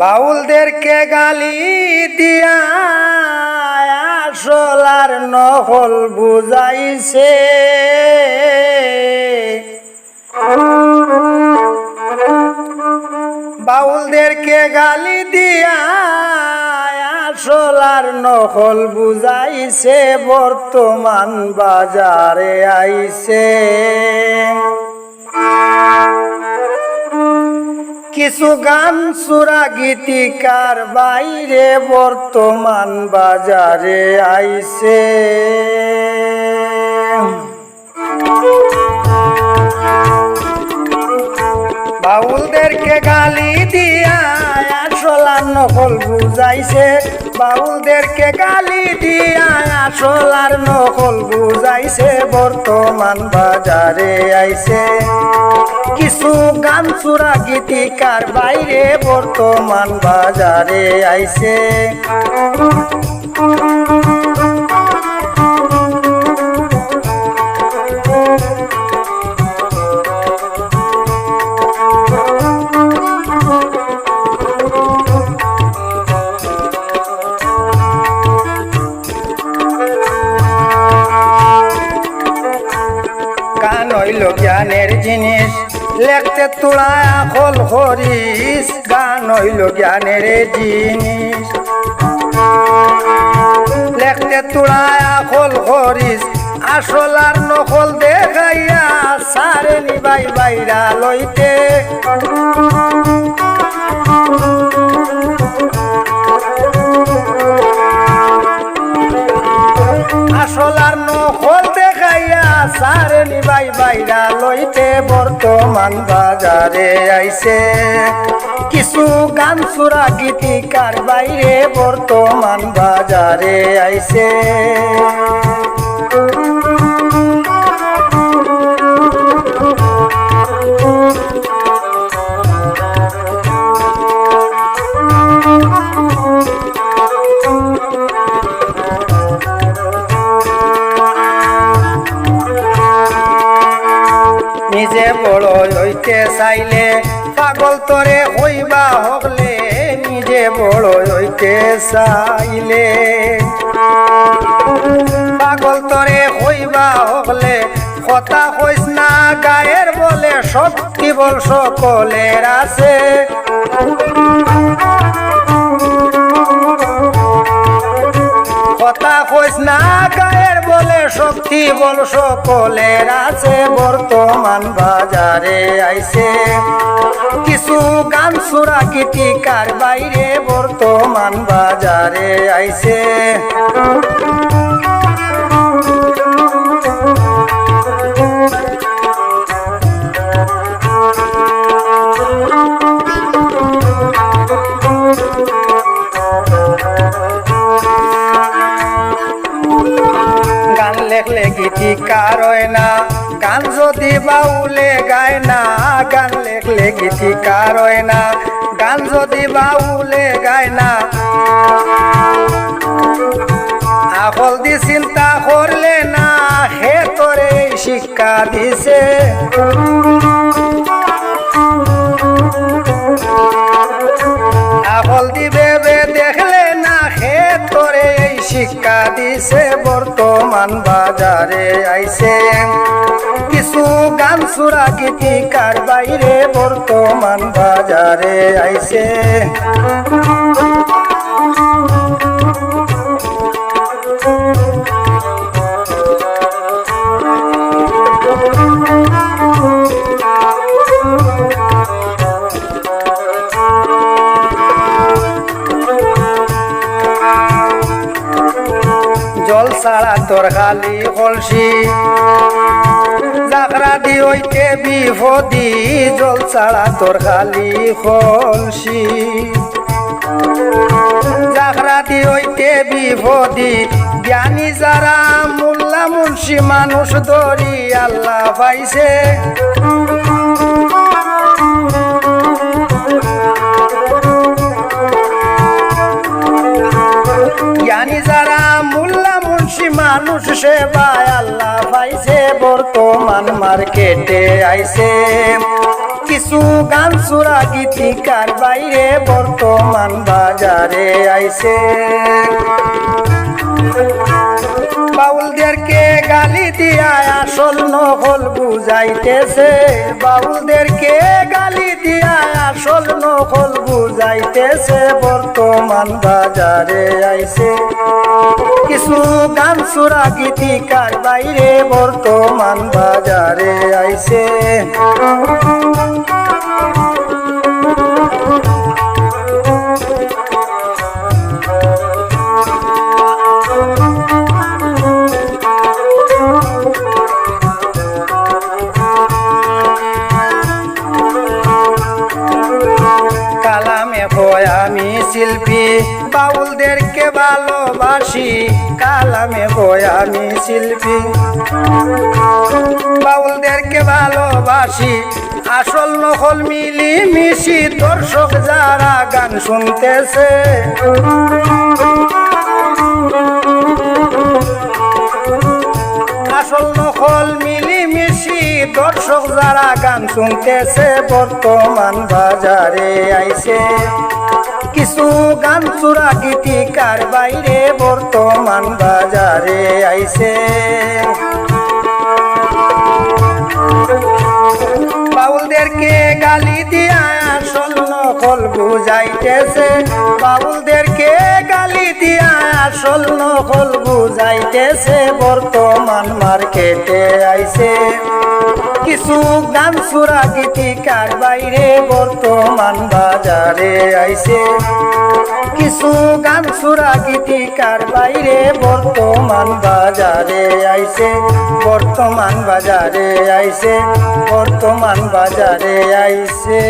বাউলদেরকে গালি দিয়া আসলার নহল বুঝাইছে। বাউলদেরকে গালি দিয়া আসলার নহল বুঝাইছে, বর্তমান বাজারে আইছে। কিছু গান, সুরা, গীতিকার বাইরে বর্তমান বাজারে আইছে। বাউলদেরকে গালি দিয়া আসলার নকল বুঝাইছে। বাউলদেরকে গালি দিয়া আসলার নকল বুঝাইছে বর্তমান বাজারে আইসে কিছু গান সুরা গীতিকার বাইরে বর্তমান বাজারে আইছে। হইল জ্ঞানের জিনিস। লেখতে তোলা আখল হরিস গান হইল জ্ঞানের জিনিস। লেখতে তোলা আখল হরিস আসল আর নকল দেখাইয়া সারে নিবাই বাইরা লইতে। আইছে। কিছু গান সুরা গীতিকার বাইরে বর্তমান বাজারে আইছে। নিজে বড় হইতে চাইলে পাগল তরে হইবা হকলে, নিজে বড় হইতে চাইলে। পাগল তরে হইবা হকলে, কথা কইস না, গায়ের বলে সত্যি বল সকলের আছে। কথা কইস না গায়ের বলে, শক্তি বল সকলের আছে। বর্তমান বাজারে আইছে। কিছু গান সুরা, গীতিকার বাইরে বর্তমান বাজারে আইছে। গান লেখলে গীতিকার হয় না? গান যদি বাউলে গায় না, গান লেখলে গীতিকার হয় না? গান যদি বাউলে গায় না। আকল দি চিন্তা করলে না, হে তোরে শিক্ষা দিছে। আকল এই শিক্ষা দিছে বর্তমান বাজারে আইছে কিছু গান সুরা গীতিকার বাইরে বর্তমান বাজারে আইছে তোর খালি কলসি জাগরা দি হইতে বিপদি জল ছাড়া তোর খালি কলসি জাগরা দি হইতে বিপদি জ্ঞানী যারা মোল্লা মুন্সি মানুষ ধরি আল্লাহ পাইছে। জ্ঞানী যারা মানুষ সেবায় আল্লাহ পাইছে, বর্তমান মার্কেটে আইছে। কিছু গান সুরা গীতিকার বাইরে বর্তমান বাজারে আইছে। বাউলদেরকে গালি দিয়া আসল নকল বুঝাইতেছে। বাউলদেরকে গালি দিয়া আসল নকল বুঝাইতেছে, বর্তমান বাজারে আইছে। কিছু গান সুরা গীতিকার বাইরে বর্তমান বাজারে আইছে। কালামে আমি শিল্পী বাউলদেরকে ভালোবাসি, কালামে আমি শিল্পী বাউলদেরকে ভালোবাসি আসল নকল মিলি মিশি দর্শক যারা গান শুনতেছে। আসল নকল মিলি মিশি দর্শক যারা গান শুনতেছে, বর্তমান বাজারে আইছে। কিছু গান চূড়া গীতিকার বাইরে বর্তমান বাজারে আইছে। বাউলদেরকে গালি দিয়া আসল নকল বুঝাইতেছে। আসল নকল বুঝাইতেছে, বর্তমান মার্কেটে আইছে। কিছু গান সুরা গীতিকার বাইরে, বর্তমান বাজারে আইছে। কিছু গান সুরা গীতিকার বাইরে, বর্তমান বাজারে আইছে। বর্তমান বাজারে আইছে, বর্তমান বাজারে আইছে।